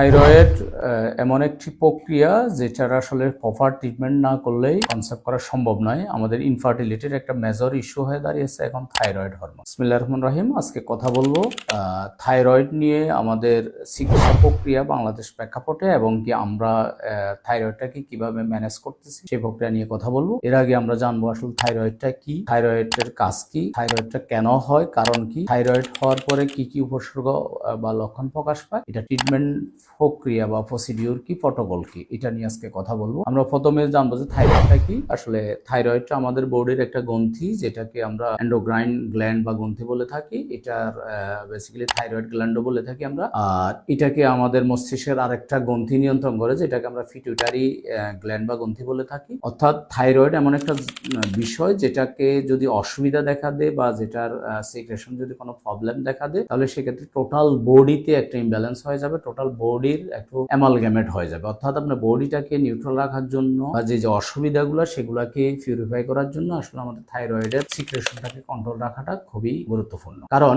Thyroid এমন একটি প্রক্রিয়া যেটার আসলে প্রপার ট্রিটমেন্ট না করলেই কনসেপ্ট করা সম্ভব নয়। আমাদের ইনফার্টিলিটির একটা মেজর ইস্যু হয়ে দাঁড়িয়েছে এখন থাইরয়েড হরমোন বিসমিল্লাহ রহমান রহিম, আজকে কথা বলব থাইরয়েড নিয়ে আমাদের চিকিৎসা প্রক্রিয়া বাংলাদেশ প্রেক্ষাপটে এবং কি আমরা থাইরয়েডটাকে কীভাবে ম্যানেজ করতেছি সেই প্রক্রিয়া নিয়ে কথা বলব। এর আগে আমরা জানব আসলে থাইরয়েডটা কি থাইরয়েডের কাজ কি থাইরয়েডটা কেন হয়, কারণ কি থাইরয়েড হওয়ার পরে কি কি উপসর্গ বা লক্ষণ প্রকাশ পায়, এটা ট্রিটমেন্ট প্রক্রিয়া বা প্রসিডিউর কি প্রটোকল কি? এটা নিয়ে আজকে কথা বলব। আমরা প্রথমে জানব যে থাইরয়েডটা কি। আসলে থাইরয়েডটা আমাদের বডির একটা গ্রন্থি, যেটাকে আমরা এন্ডোগ্রাইন গ্ল্যান্ড বা গ্রন্থি বলে থাকি। এটার বেসিক্যালি থাইরয়েড গ্ল্যান্ডও বলে থাকি আমরা। আর এটাকে আমাদের মস্তিষ্কের আরেকটা গ্রন্থি নিয়ন্ত্রণ করে, যেটাকে আমরা ফিটুটারি গ্ল্যান্ড বা গ্রন্থি বলে থাকি। অর্থাৎ থাইরয়েড এমন একটা বিষয় যেটাকে যদি অসুবিধা দেখা দেয় বা যেটার সিক্রেশন যদি কোনো প্রবলেম দেখা দেয়, তাহলে সেক্ষেত্রে টোটাল বডিতে একটা ইমব্যালেন্স হয়ে যাবে। টোটাল বডির একটু অ্যামালগ্যামেট হয়ে যাবে। অর্থাৎ আপনার বডিটাকে নিউট্রাল রাখার জন্য বা যে যে অসুবিধাগুলো, সেগুলোকে পিউরিফাই করার জন্য আসলে আমাদের থাইরয়েডের সিক্রেশনটাকে কন্ট্রোল রাখাটা খুবই গুরুত্বপূর্ণ। কারণ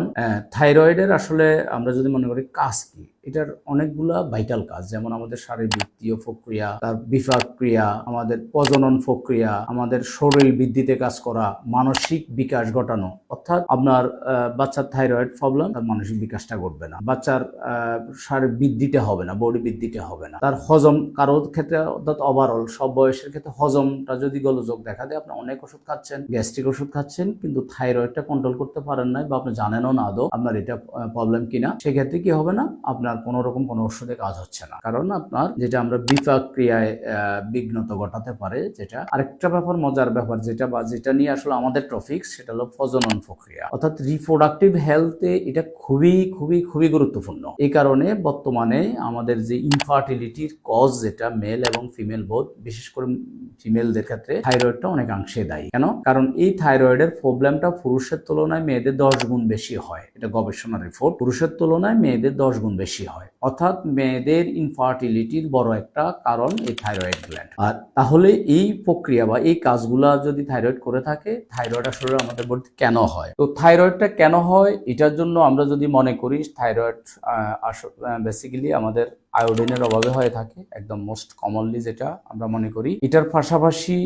থাইরয়েডের আসলে আমরা যদি মনে করি কাজ কি? এটার অনেকগুলা ভাইটাল কাজ, যেমন আমাদের শারীরবৃত্তীয় প্রক্রিয়া, তার বিপাক ক্রিয়া, আমাদের প্রজনন প্রক্রিয়া, আমাদের শরীর বৃদ্ধিতে কাজ করা, মানসিক বিকাশ ঘটানো। অর্থাৎ আপনার বাচ্চার থাইরয়েড প্রবলেম তার মানসিক বিকাশটা ঘটবে না। বাচ্চার শারীর বৃদ্ধিটা হবে না বডি বৃদ্ধিটা হবে না। তার হজম কারোর ক্ষেত্রে অর্থাৎ ওভারঅল সব বয়সের ক্ষেত্রে হজমটা যদি গোলযোগ দেখা দেয়, আপনি অনেক ওষুধ খাচ্ছেন গ্যাস্ট্রিক ওষুধ খাচ্ছেন, কিন্তু থাইরয়েডটা কন্ট্রোল করতে পারেন নাই বা আপনি জানেনও না আদৌ আপনার এটা প্রবলেম কিনা, সেক্ষেত্রে কি হবে না? আপনার কোনো রকম কোনো ওষুধে কাজ হচ্ছে না। কারণ আপনার যেটা আমরা বিপাক ক্রিয়ায় বিঘ্নত ঘটাতে পারে, যেটা আরেকটা ব্যাপার, মজার ব্যাপার যেটা বা যেটা নিয়ে আসলে আমাদের টপিক সেটা হলো প্রজনন প্রক্রিয়া। অর্থাৎ রিপ্রোডাক্টিভ হেলথে এটা খুবই খুবই খুবই গুরুত্বপূর্ণ। এই কারণে বর্তমানে আমাদের যে ইনফার্টিলিটির কজ যেটা মেল এবং ফিমেল বোধ বিশেষ করে ফিমেলদের ক্ষেত্রে থাইরয়েডটা অনেকাংশে দায়ী। কেন? কারণ এই থাইরয়েডের প্রবলেমটা পুরুষের তুলনায় মেয়েদের দশ গুণ বেশি হয়। এটা গবেষণা রিপোর্ট পুরুষের তুলনায় মেয়েদের দশ গুণ বেশি হয় অর্থাৎ মেয়েদের ইনফার্টিলিটির বড় একটা কারণ এই থাইরয়েড গ্ল্যান্ড আর তাহলে এই প্রক্রিয়া বা এই কাজগুলা যদি থাইরয়েড করে থাকে থাইরয়েড আসলে আমাদের বলতে কেন হয়? তো থাইরয়েডটা কেন হয়? এটার জন্য আমরা যদি মনে করি থাইরয়েড বেসিক্যালি আমাদের আয়োডিনের অভাবে হয়ে থাকে, একদম মোস্ট কমনলি যেটা আমরা মনে করি। এটার পাশাপাশি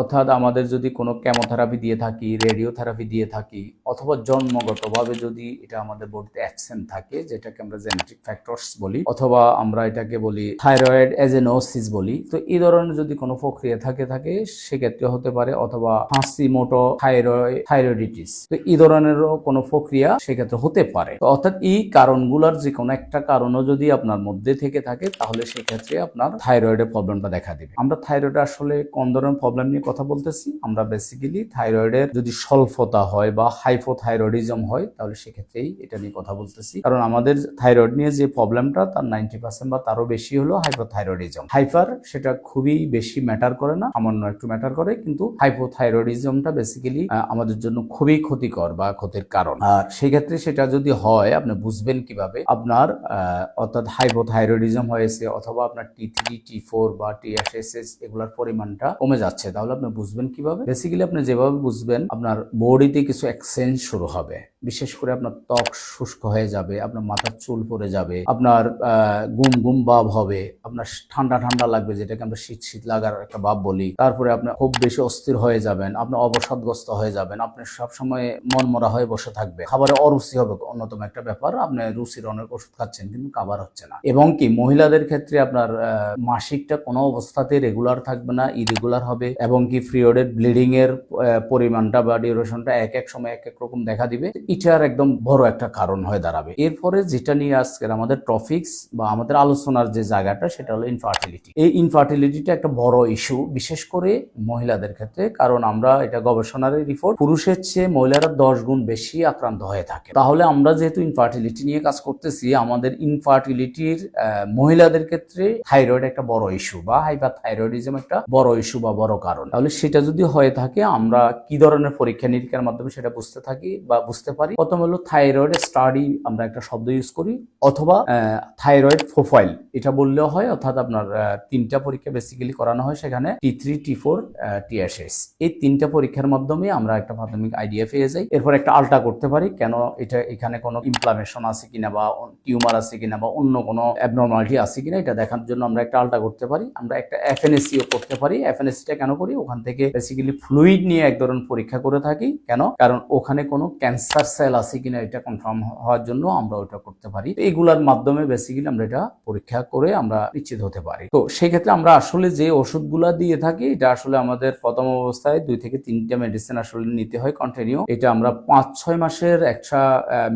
অর্থাৎ আমাদের যদি কোনো কেমোথেরাপি দিয়ে থাকি রেডিওথেরাপি দিয়ে থাকি, অথবা জন্মগতভাবে যদি এটা আমাদের বডিতে অ্যাবসেন্ট থাকে, যেটাকে আমরা জেনেটিক ফ্যাক্টরস বলি, অথবা আমরা এটাকে বলি থাইরয়েড এজেনোসিস বলি। তো এই ধরনের যদি কোনো প্রক্রিয়া থাকে থাকে, সেক্ষেত্রে হতে পারে, অথবা হাসি মোটো থাইরয়েড থাইরয়েডিটিস তো এই ধরনেরও কোনো প্রক্রিয়া সেক্ষেত্রে হতে পারে। অর্থাৎ এই কারণগুলোর যে কোনো একটা কারণও যদি আপনার মধ্যে থেকে থাকে, তাহলে সেক্ষেত্রে আপনার থাইরয়েডের প্রবলেমটা দেখা দেবে। আমরা থাইরয়েড আসলে কোন ধরনের প্রবলেম নিয়ে কথা বলতেছি? আমরা বেসিক্যালি থাইরয়েডের যদি স্বল্পতা হয় বা হাইপোথাইরয়েডিজম হয়, তাহলে সেক্ষেত্রেই এটা নিয়ে কথা বলতেছি। কারণ আমাদের থাইরয়েড নিয়ে যে প্রবলেমটা তার নাইনটি পার্সেন্ট বা তারও বেশি হলো হাইপোথাইরয়েডিজম হাইপার সেটা খুবই বেশি ম্যাটার করে না, সামান্য একটু ম্যাটার করে, কিন্তু হাইপোথাইরয়েডিজমটা বেসিক্যালি আমাদের জন্য খুবই ক্ষতিকর বা ক্ষতির কারণ। আর সেই ক্ষেত্রে সেটা যদি হয়, আপনি বুঝবেন কীভাবে? আপনার অর্থাৎ হাইপোথাইরয়েডিজম হয়েছে অথবা আপনার টি থ্রি টি ফোর বা টি এস এস এগুলোর পরিমাণটা কমে যাচ্ছে, তাহলে আপনি বুঝবেন কীভাবে? বেসিক্যালি আপনি যেভাবে বুঝবেন, আপনার বডিতে কিছু এক্সচেঞ্জ শুরু হবে। বিশেষ করে আপনার ত্বক শুষ্ক হয়ে যাবে, আপনার মাথার চুল পড়ে যাবে আপনার গুম গুম ভাব হবে, আপনার ঠান্ডা ঠান্ডা লাগবে, যেটাকে আমরা শীত শীত লাগার একটা ভাব বলি। তারপরে আপনি খুব বেশি অস্থির হয়ে যাবেন, আপনি অবসাদগ্রস্ত হয়ে যাবেন, আপনি সবসময় মনমরা হয়ে বসে থাকবে খাবারে অরুচি হবে, অন্যতম একটা ব্যাপার, আপনি রুচির অনেক ওষুধ খাচ্ছেন, কিন্তু খাবার হচ্ছে না। এবং কি, মহিলাদের ক্ষেত্রে আপনার মাসিকটা কোনো অবস্থাতে রেগুলার থাকবে না ইরেগুলার হবে, এবং কি পিরিয়ডের ব্লিডিং এর পরিমাণটা বা ডিউরেশনটা এক এক সময় এক এক রকম দেখা দিবে এটার একদম বড় একটা কারণ হয়ে দাঁড়াবে। এরপরে যেটা নিয়ে আজকের আমাদের টপিক্স বা আমাদের আলোচনার যে জায়গাটা, সেটা হলো ইনফার্টিলিটি এই ইনফার্টিলিটিটা একটা বড় ইস্যু বিশেষ করে মহিলাদের ক্ষেত্রে, কারণ আমরা এটা গবেষণার রিপোর্ট পুরুষের চেয়ে মহিলারা দশ গুণ বেশি আক্রান্ত হয়ে থাকে। তাহলে আমরা যেহেতু ইনফার্টিলিটি নিয়ে কাজ করতেছি, আমাদের ইনফার্টিলিটির মহিলাদের ক্ষেত্রে থাইরয়েড একটা বড় ইস্যু বা হাইপার থাইরয়েডিজম একটা বড় ইস্যু বা বড় কারণ। তাহলে সেটা যদি হয়ে থাকে, আমরা কি ধরনের পরীক্ষা নিরীক্ষার মাধ্যমে সেটা বুঝতে থাকি বা বুঝতে পারি? প্রথম হলো থাইরয়েড স্টাডি আমরা একটা শব্দ ইউজ করি, অথবা থাইরয়েড প্রোফাইল এটা বললেও হয়, অর্থাৎ আপনার তিনটা পরীক্ষা বেসিক্যালি করানো হয় সেখানে T three T four TSS এই তিনটা পরীক্ষার মাধ্যমে আমরা একটা প্রাথমিক আইডিয়া পেয়ে যাই। এরপর একটা আলটা করতে পারি, কেন এটা এখানে কোনো ইনফ্লামেশন আছে কিনা বা টিউমার আছে কিনা বা অন্য কোনো অ্যাবনর্মালিটি আছে কিনা, এটা দেখার জন্য আমরা একটা আলটা করতে পারি। আমরা একটা এফএনএসিও করতে পারি। এফএনএসিটা কেন করি? ওখান থেকে বেসিক্যালি ফ্লুইড নিয়ে এক ধরনের পরীক্ষা করে থাকি। কেন? কারণ ওখানে কোনো ক্যান্সার সেল আছে কিনা, এটা কনফার্ম হওয়ার জন্য আমরা ওটা করতে পারি। এইগুলোর মাধ্যমে বেসিক্যালি আমরা এটা পরীক্ষা করে আমরা নিশ্চিত হতে পারি। তো সেই ক্ষেত্রে আমরা আসলে যে ওষুধগুলা দিয়ে থাকি, এটা আসলে আমাদের প্রথম অবস্থায় দুই থেকে তিনটা মেডিসিন আসলে নিতে হয় কন্টিনিউ এটা আমরা পাঁচ, ছয় মাসের একটা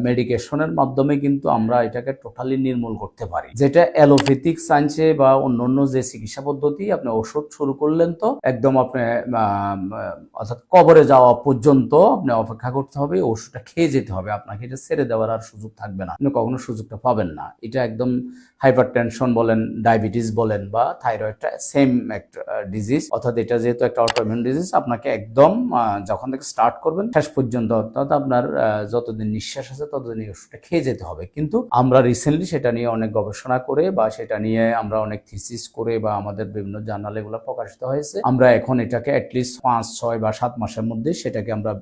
মেডিকেশনের মাধ্যমে কিন্তু আমরা এটাকে টোটালি নির্মূল করতে পারি। যেটা অ্যালোপ্যাথিক সায়েন্সে বা অন্যান্য যে চিকিৎসা পদ্ধতি, আপনি ওষুধ শুরু করলেন তো একদম আপনি অর্থাৎ কবরে যাওয়া পর্যন্ত আপনি অপেক্ষা করতে হবে, ওষুধটা খেয়ে যেতে হবে। আপনাকে এটা ছেড়ে দেওয়ার আর সুযোগ থাকবে না। আপনি কখনো সুযোগটা পাবেন না। এটা একদম হাইপার টেনশন বলেন, ডায়াবেটিস বলেন বা থাইরয়েডটা সেম একটা ডিজিজ অর্থাৎ এটা যেহেতু একটা অটোইমিউন ডিজিজ আপনাকে একদম যখন থেকে স্টার্ট করবেন, শেষ পর্যন্ত অর্থাৎ আপনার যতদিন নিঃশ্বাস আছে ততদিন এই ওষুধটা খেয়ে যেতে হবে। কিন্তু আমরা রিসেন্টলি সেটা নিয়ে অনেক গবেষণা করে বা সেটা নিয়ে আমরা অনেক থিসিস করে বা আমাদের বিভিন্ন জার্নাল এগুলো প্রকাশিত হয়েছে, আমরা এখন এটাকে অ্যাটলিস্ট পাঁচ, ছয় বা সাত মাসের মধ্যে সেটাকে আমরা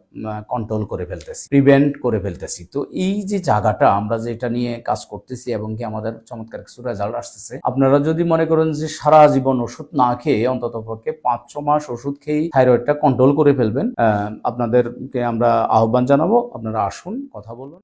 কন্ট্রোল করে ফেলতেছি প্রিভেন্ট করে ফেলতেছি। তো এই যে জায়গাটা, আমরা যেটা নিয়ে কাজ করতেছি এবং কি আমাদের চমৎকার কিছু রেজাল্ট আসতেছে। আপনারা যদি মনে করেন যে সারা জীবন ওষুধ না খেয়ে অন্তত পক্ষে পাঁচ, ছ মাস ওষুধ খেয়েই থাইরয়েডটা কন্ট্রোল করে ফেলবেন আপনাদেরকে আমরা আহ্বান জানাব। আপনারা আসুন, কথা বলুন।